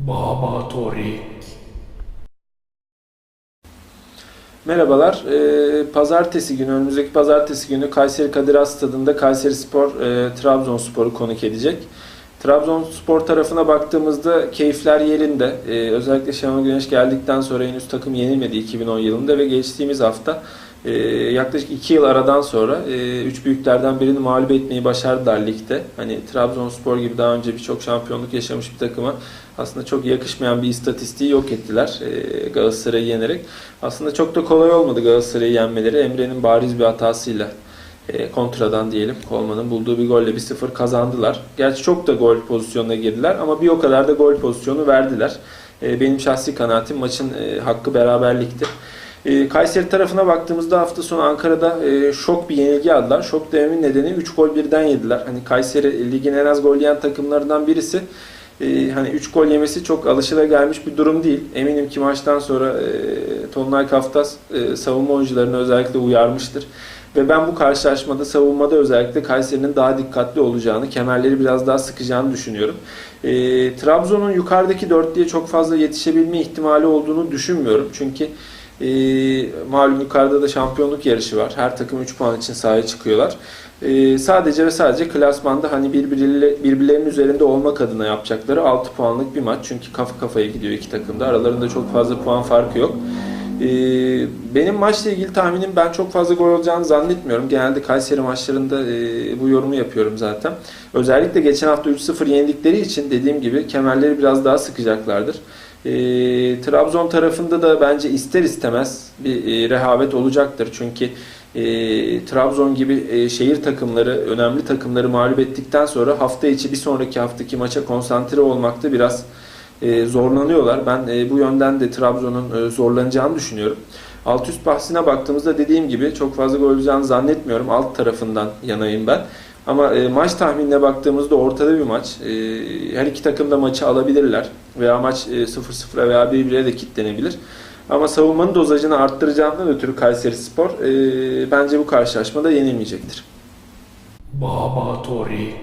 Baba Torik. Merhabalar. Ee, pazartesi günü, önümüzdeki pazartesi günü Kayseri Kadir Has Stadı'nda Kayseri Spor e, Trabzonspor'u konuk edecek. Trabzonspor tarafına baktığımızda keyifler yerinde. Ee, özellikle Şenol Güneş geldikten sonra henüz takım yenilmedi 2010 yılında ve geçtiğimiz hafta e, yaklaşık 2 yıl aradan sonra 3 büyüklerden birini mağlup etmeyi başardılar ligde. Hani Trabzonspor gibi daha önce birçok şampiyonluk yaşamış bir takıma aslında çok yakışmayan bir istatistiği yok ettiler e, Galatasaray'ı yenerek. Aslında çok da kolay olmadı Galatasaray'ı yenmeleri. Emre'nin bariz bir hatasıyla e, kontradan diyelim Kolman'ın bulduğu bir golle 1-0 kazandılar. Gerçi çok da gol pozisyonuna girdiler ama bir o kadar da gol pozisyonu verdiler. E, benim şahsi kanaatim maçın e, hakkı beraberlikti. Kayseri tarafına baktığımızda hafta sonu Ankara'da şok bir yenilgi aldılar. Şok dememin nedeni 3 gol birden yediler. Hani Kayseri ligin en az gol yiyen takımlarından birisi. Hani 3 gol yemesi çok alışılagelmiş bir durum değil. Eminim ki maçtan sonra e, Tonlay Kaftas savunma oyuncularını özellikle uyarmıştır. Ve ben bu karşılaşmada savunmada özellikle Kayseri'nin daha dikkatli olacağını, kemerleri biraz daha sıkacağını düşünüyorum. E, Trabzon'un yukarıdaki dörtlüye çok fazla yetişebilme ihtimali olduğunu düşünmüyorum. Çünkü e, malum yukarıda da şampiyonluk yarışı var. Her takım 3 puan için sahaya çıkıyorlar. E, sadece ve sadece klasmanda hani birbiriyle, birbirlerinin üzerinde olmak adına yapacakları 6 puanlık bir maç. Çünkü kafa kafaya gidiyor iki takımda. Aralarında çok fazla puan farkı yok. E, benim maçla ilgili tahminim ben çok fazla gol olacağını zannetmiyorum. Genelde Kayseri maçlarında e, bu yorumu yapıyorum zaten. Özellikle geçen hafta 3-0 yendikleri için dediğim gibi kemerleri biraz daha sıkacaklardır. E, Trabzon tarafında da bence ister istemez bir e, rehavet olacaktır. Çünkü e, Trabzon gibi e, şehir takımları, önemli takımları mağlup ettikten sonra hafta içi bir sonraki haftaki maça konsantre olmakta biraz zorlanıyorlar. Ben e, bu yönden de Trabzon'un e, zorlanacağını düşünüyorum. Alt üst bahsine baktığımızda dediğim gibi çok fazla gol olacağını zannetmiyorum. Alt tarafından yanayım ben. Ama e, maç tahminine baktığımızda ortada bir maç. E, her iki takım da maçı alabilirler. Veya maç e, 0-0'a veya 1-1'e de kitlenebilir. Ama savunmanın dozajını arttıracağından ötürü Kayseri Spor e, bence bu karşılaşmada yenilmeyecektir. Baba Torik.